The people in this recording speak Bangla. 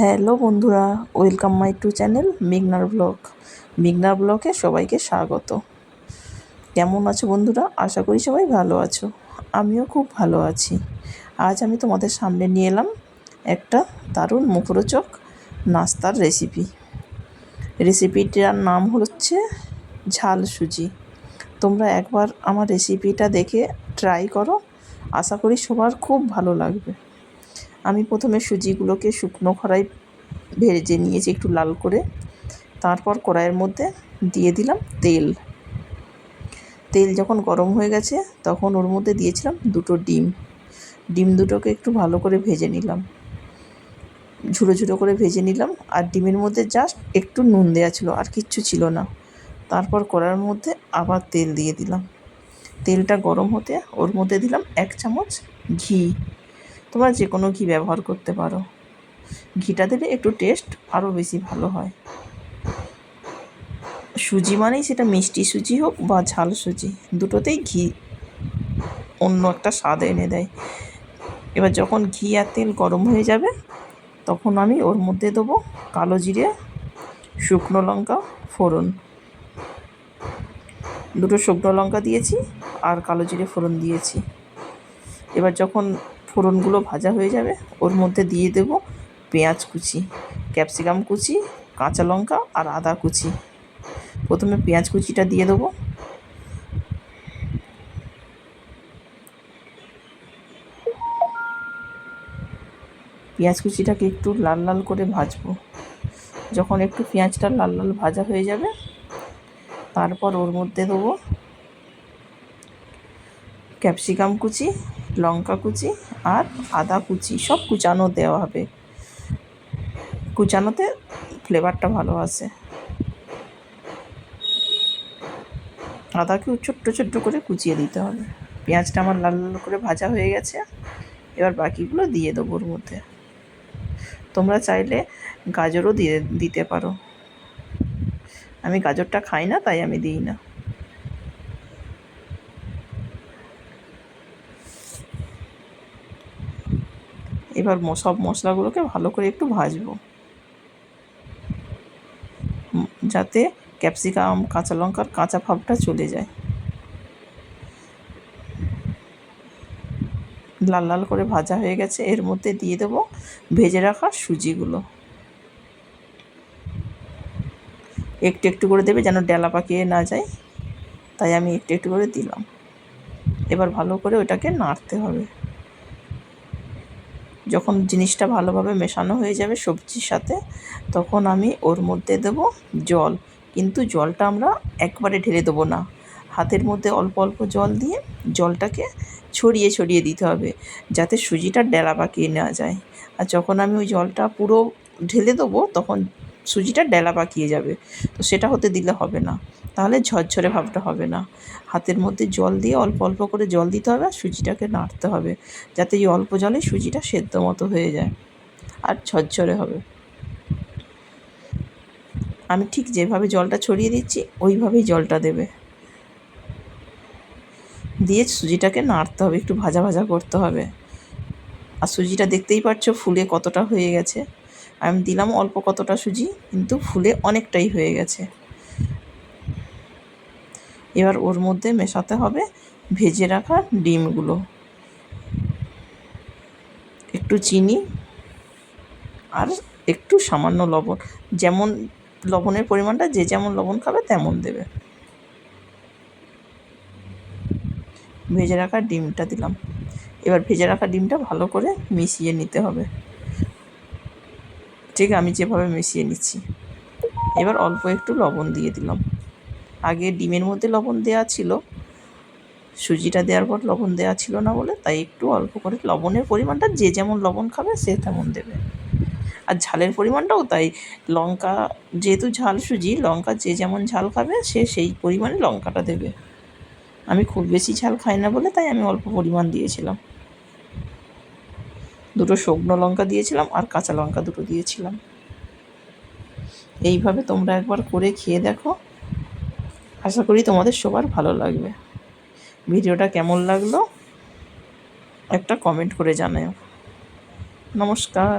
হ্যালো বন্ধুরা, ওয়েলকাম মাই টু চ্যানেল মেঘনার ব্লগ। মেঘনার ব্লগে সবাইকে স্বাগত। কেমন আছো বন্ধুরা? আশা করি সবাই ভালো আছো। আমিও খুব ভালো আছি। আজ আমি তোমাদের সামনে নিয়ে এলাম একটা দারুণ মুখরোচক নাস্তার রেসিপি রেসিপিটার নাম হচ্ছে ঝাল সুজি। তোমরা একবার আমার রেসিপিটা দেখে ট্রাই করো। আশা করি সবার খুব ভালো লাগবে। আমি প্রথমে সুজিগুলোকে শুকনো খড়াই ভেজে নিয়েছি একটু লাল করে। তারপর কড়াইয়ের মধ্যে দিয়ে দিলাম তেল। তেল যখন গরম হয়ে গেছে, তখন ওর মধ্যে দিয়েছিলাম দুটো ডিম। ডিম দুটোকে একটু ভালো করে ভেজে নিলাম। ঝুড়ো ঝুড়ো করে ভেজে নিলাম। আর ডিমের মধ্যে জাস্ট একটু নুন দেওয়া ছিল, আর কিচ্ছু ছিল না। তারপর কড়াইয়ের মধ্যে আবার তেল দিয়ে দিলাম। তেলটা গরম হতে ওর মধ্যে দিলাম এক চামচ ঘি। তোমরা যে কোনো ঘি ব্যবহার করতে পারো। ঘিটা দিলে একটু টেস্ট আরও বেশি ভালো হয়। সুজি মানেই সেটা মিষ্টি সুজি হোক বা ঝাল সুজি, দুটোতেই ঘি অন্য একটা স্বাদ এনে দেয়। এবার যখন ঘি আর তেল গরম হয়ে যাবে, তখন আমি ওর মধ্যে দেবো কালো জিরে, শুকনো লঙ্কা, ফোড়ন। দুটো শুকনো লঙ্কা দিয়েছি আর কালো জিরে ফোড়ন দিয়েছি। এবার যখন ফোড়নগুলো ভাজা হয়ে যাবে। ওর মধ্যে দিয়ে দেবো পেঁয়াজ কুচি, ক্যাপসিকাম কুচি, কাঁচা লঙ্কা আর আদা কুচি। প্রথমে পেঁয়াজ কুচিটা দিয়ে দেবো। পেঁয়াজ কুচিটাকে একটু লাল লাল করে ভাজবো। যখন একটু পেঁয়াজটা লাল লাল ভাজা হয়ে যাবে, তারপর ওর মধ্যে দেবো ক্যাপসিকাম কুচি লঙ্কা কুচি আর আদা কুচি, সব কুচানো দেওয়া হবে। কুচানোতে ফ্লেভারটা ভালো আসে আদাকেও ছোট্ট ছোট্ট করে কুচিয়ে দিতে হবে। পেঁয়াজটা আমার লাল লাল করে ভাজা হয়ে গেছে। এবার বাকিগুলো দিয়ে দেবো ওর মধ্যে। তোমরা চাইলে গাজরও দিয়ে দিতে পারো। আমি গাজরটা খাই না, তাই আমি দিই না। এবার সব মশলাগুলোকে ভালো করে একটু ভাজবো। যাতে ক্যাপসিকাম, কাঁচা লঙ্কার কাঁচা ভাবটা চলে যায়। লাল লাল করে ভাজা হয়ে গেছে। এর মধ্যে দিয়ে দেবো ভেজে রাখা সুজিগুলো। একটু একটু করে দেবে যেন ডেলা পাকিয়ে না যায়। তাই আমি একটু একটু করে দিলাম। এবার ভালো করে ওটাকে নাড়তে হবে। যখন জিনিসটা ভালোভাবে মেশানো হয়ে যাবে সবজির সাথে, তখন আমি ওর মধ্যে দেবো জল। কিন্তু জলটা আমরা একবারে ঢেলে দেবো না। হাতের মধ্যে অল্প অল্প জল দিয়ে জলটাকে ছড়িয়ে ছড়িয়ে দিতে হবে, যাতে সুজিটা ডেলা পাকিয়ে নেওয়া যায়। আর যখন আমি ওই জলটা পুরো ঢেলে দেবো, তখন সুজিটা ডেলা পাকিয়ে যাবে। তো সেটা হতে দিলে হবে না। তাহলে ঝরঝরে ভাবটা হবে না। হাতের মধ্যে জল দিয়ে অল্প অল্প করে জল দিতে হবে আর সুজিটাকে নাড়তে হবে, যাতে এই অল্প জলে সুজিটা সেদ্ধ মতো হয়ে যায় আর ঝরঝরে হবে। আমি ঠিক যেভাবে জলটা ছড়িয়ে দিচ্ছি, ওইভাবেই জলটা দেবে। দিয়ে সুজিটাকে নাড়তে হবে, একটু ভাজা ভাজা করতে হবে। আর সুজিটা দেখতেই পাচ্ছ ফুলে কতটা হয়ে গেছে। আমি দিলাম অল্প কতটা সুজি, কিন্তু ফুলে অনেকটাই হয়ে গেছে। এবার ওর মধ্যে মেশাতে হবে ভেজে রাখা ডিমগুলো। একটু চিনি আর একটু সামান্য লবণ। যেমন লবণের পরিমাণটা যে যেমন লবণ খাবে তেমন দেবে। ভেজে রাখা ডিমটা দিলাম। এবার ভেজে রাখা ডিমটা ভালো করে মিশিয়ে নিতে হবে। ঠিক আমি যেভাবে মিশিয়ে নিচ্ছি। এবার অল্প একটু লবণ দিয়ে দিলাম। আগে ডিমের মধ্যে লবণ দেওয়া ছিল। সুজিটা দেওয়ার পর লবণ দেওয়া ছিল না বলে, তাই একটু অল্প করে লবণের পরিমাণটা যে যেমন লবণ খাবে সে তেমন দেবে। আর ঝালের পরিমাণটাও তাই, লঙ্কা যেহেতু ঝাল সুজি, লঙ্কা যে যেমন ঝাল খাবে সে সেই পরিমাণে লঙ্কাটা দেবে। আমি খুব বেশি ঝাল খাই না বলে তাই আমি অল্প পরিমাণ দিয়েছিলাম। দুটো শুকনো লঙ্কা দিয়েছিলাম আর কাঁচা লঙ্কা দুটো দিয়েছিলাম। এইভাবে তোমরা একবার করে খেয়ে দেখো। আশা করি তোমাদের সবার ভালো লাগবে। ভিডিওটা কেমন লাগল? একটা কমেন্ট করে জানাও নমস্কার।